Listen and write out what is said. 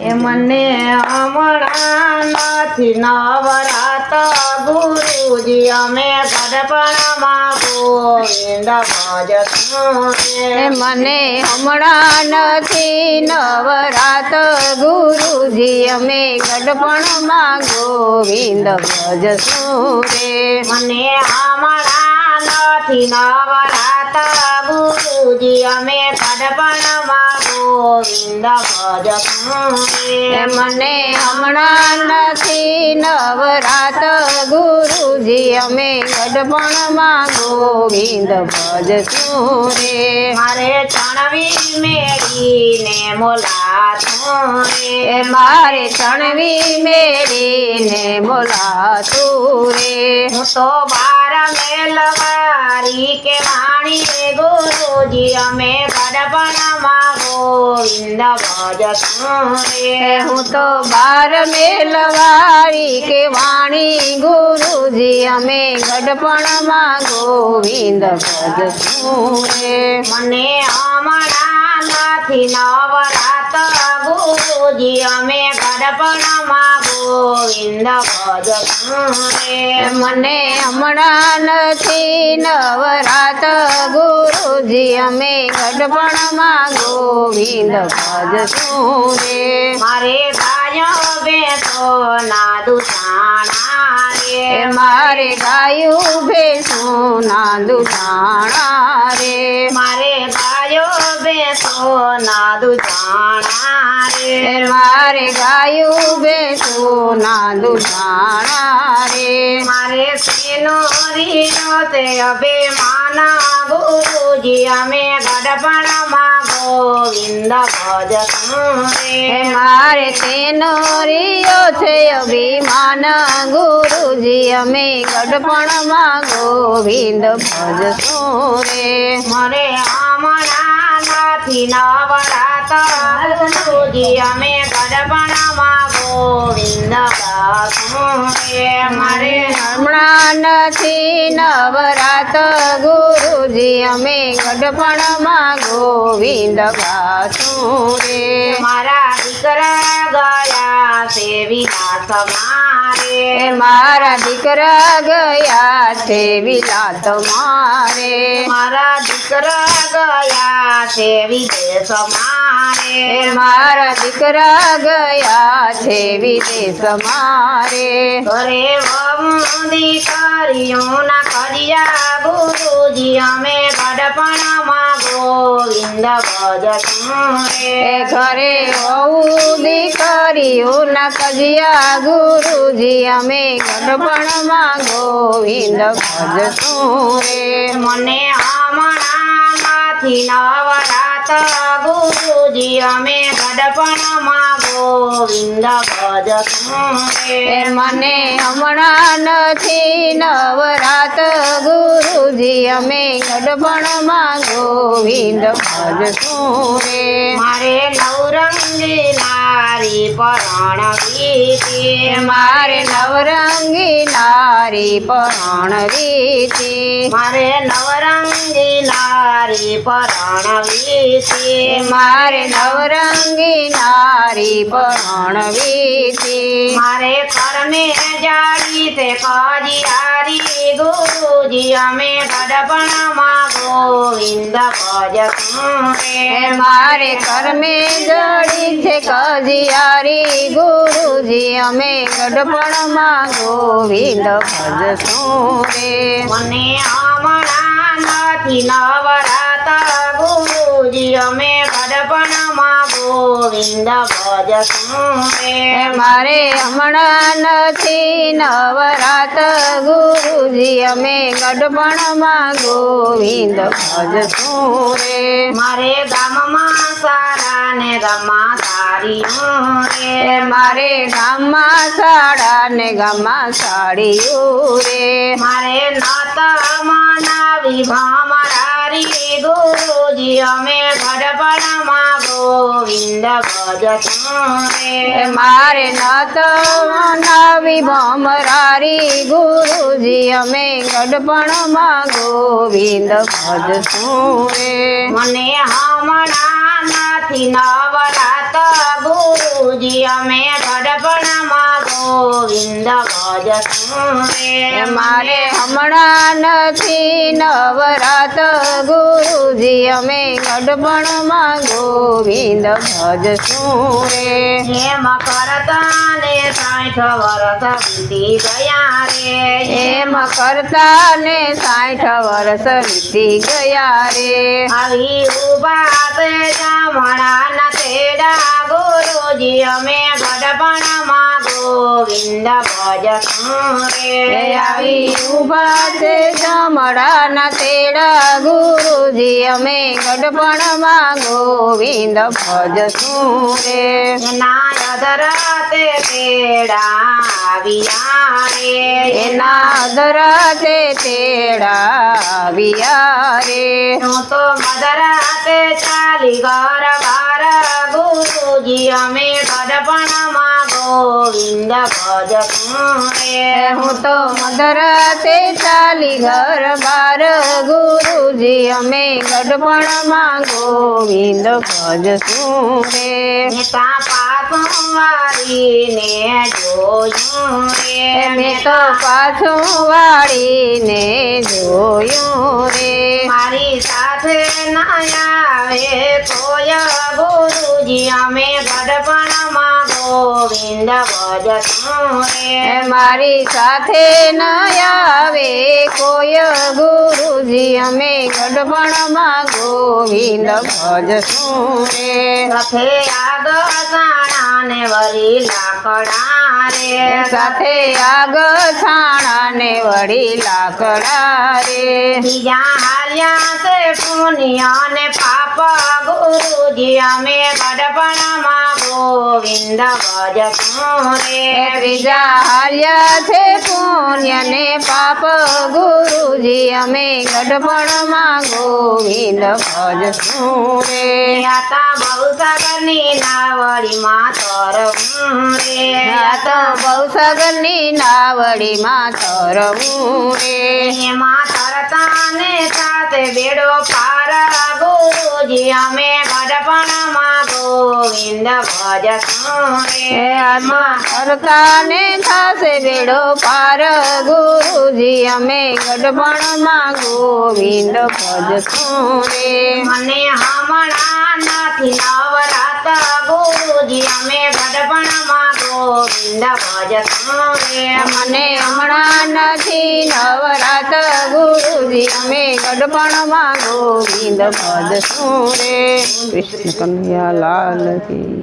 એ મને હમણાં નથી નવરાત. ગુરુજી અમે ગરબણમાં ગોવિંદ એ મને હમણાં નથી નવરાત. ગુરુજી અમે ગઢપણમાં ગોવિંદ ભજશું રે મને હમણાં નથી નવરાત ગુરુજી અમે ગઢપણમાં ગોવિંદ ભજશું મને હમણાં નથી નવરાત ગુરુજી અમે ગઢપણમાં ગોવિંદ ભજશું રે મારે ચણવી મેળીને મોલાતું એ રે મારે ચણવી મેળીને બોલા રે હું તો બાર મેલવારી કે વાણી ગુરુજી અમે ગડપણમાં ગોવિંદ ભજશું રે. હું તો બાર મેલવાળી કે વાણી ગુરુજી અમે ગડપણમાં ગોવિંદ ભજશું રે. મને હમણાં નથી નવરાત ગુરુજી અમે ગડપણમાં ગોવિંદ પદ રે મને હમણાં નથી નવરાત ગુરુજી, અમે ગઢપણમાં ગોવિંદ પદ રે મારે ગાયો તો ના દુસાણા મારે ગાયું ભેસું ના દુધાણા રે. મારે ગાયો બે ના દુધાણા રે. મારે ગાયું ભેસું ના દુધાણા રે. મારે સેનો રીનો તે અભે માના ગુજી અમે ગડપણમાં ગોવિંદ ભજશું રે. મારે તેનો રિયો છે? અભિમાન ગુરુજી અમે ગઢપણમાં ગોવિંદ ભજશું રે? મરે હમણાં નથી નવરાત ગુરુજી અમે ગડપણમાં ગોવિંદ ભજશું રે? મારે હમણાં નથી નવરાત ગુરુજી અમે ગઢપણમાં ગોવિંદ ગાશું રે? મારા દીકરા ગયા છે વિલાસ મારે. મારા દીકરા ગયા છે વિલાસ મારે. મારા દીકરા ગયા છે વિદેશ મારે. મારા દીકરા ગયા છે વિદેશ મારે. ઘરે વહુ દીકરીઓ ના કર્યા ગુરુજી અમે ગડપણમાં ગોવિંદ ભજ ઘરે હોવું દીકરીઓ ના કજિયા ગુરુજી અમે ગઢપણમાં ગોવિંદ ભજશું રે. મને હમણાં નથી નવરાત. ગુરુજી અમે ગડપણમાં ગોવિંદ ભજ મને હમણાં નથી નવરાત. ગુરુજી અમે ગઢપણમાં ગોવિંદ ભજ રે મારે નવરંગી નારી પરણ ગીતી મારે નવરંગી નારી પરણ રીતિ. મારે નવરંગી નારી પરણ છે મારે નવરંગી નારી પણ રીતિ મારે કરમે જાડી તે કજિયારી ગુરુજી અમે ગડપણમાં ગોવિંદ ભજશું મારે કર્મે જડી છે કજિયારી ગુરુજી અમે ગઢપણમાં ગોવિંદ ભજશું રે મને હમણાં નથી નવરાત ગુરુજી અમે ગડપણમાં ગોવિંદ ભજશું મારે હમણાં નથી નવરાત ગુરુજી અમે ગઢપણમાં ગોવિંદ ભજશું રે મારે ગામમાં સારા ને ગામમાં સારી રે મારે ગામમાં સાડા ને ગામમાં સાડીઓ રે મારે નાતા મનાવી ભમરારી ગુરુજી અમે ગોવિંદ રે મારે નત નવી ભમરારી ગુરુજી અમે ગઢપણમાં ગોવિંદ ભજશું રે મને હમણાં નથી નવરાત ગુરુજી અમે ગડપણમાં ગોવિંદ મારે હમણાં નથી નવરાત ગુરુજી અમે ગઢપણમાં ગોવિંદ ભજશું રે હે કરતા ને સાઠ વર્ષ વીતી ગયા રે. એમ કરતા ને સાઠ વર્ષ વીતી ગયા રે. આવી ઊભા તે જામણા તેડા ગુરુજી અમે ગડપણમાં ગોવિંદ ભજશું રે આવી ઊભા છે જમડાના તેડા ગુરુજી. અમે ગઢપણમાં ગોવિંદ ભજશું રે નાય તેડા આવ્યા એના દરાતે તેડા આવ્યા રે હું તો મધરાતે ચાલી ઘર બાર ગુરુજી અમે ગડપણમાં ગોવિંદ ભજશું રે હું તો મધરાતે ચાલી ઘર બાર ગુરુજી અમે ગઢપણમાં ગોવિંદ ભજશું રે નેતા વાળીને જોયું રે. મેં તો પાછું વાળીને જોયું રે. મારી સાથે ના આવે કોયા ગુરુજી અમે ગઢપણમાં ગોવિંદ ભજશું રે. મારી સાથે ના આવે કોય ગુરુજી અમે ગઢપણમાં ગોવિંદ ભજશું રે. સાથે આગળ વળી લાકડા રે. સાથે આગ છાણા ને વળી લાકડા રે. બીજા હાલ્યા છે પુનિયા ને પાપ ગુરુજી અમે ગડપણમાં ગોવિંદ ભજશું રે. ત્રીજા હાલ્યા છે પુણ્ય ને પાપ ગુરુજી અમે ગઢપણમાં ગોવિંદ ભજશું રે. આતા બહુ સગની નાવડીમાં તરવું રે. આ તો બહુ સગની નાવડીમાં તરવું રે. એમાં તરતા ને સાથે બેડો પાર ગુરુજી અમે ગડપણમાં ગોવિંદ ભજશું રે. આમાં તરતા ને સાથે બેડો પાર ગુરુજી અમે ગઢપણમાં ગોવિંદ ભજશું રે. મને હમણાં નથી નવરાત ગુરુજી, અમે ગડપણમાં ગોવિંદ ભજશું રે. મને હમણાં નથી નવરાત ગુરુજી, અમે ગઢપણમાં ગોવિંદ ભજશું રે. કૃષ્ણ કન્યા લાલ કી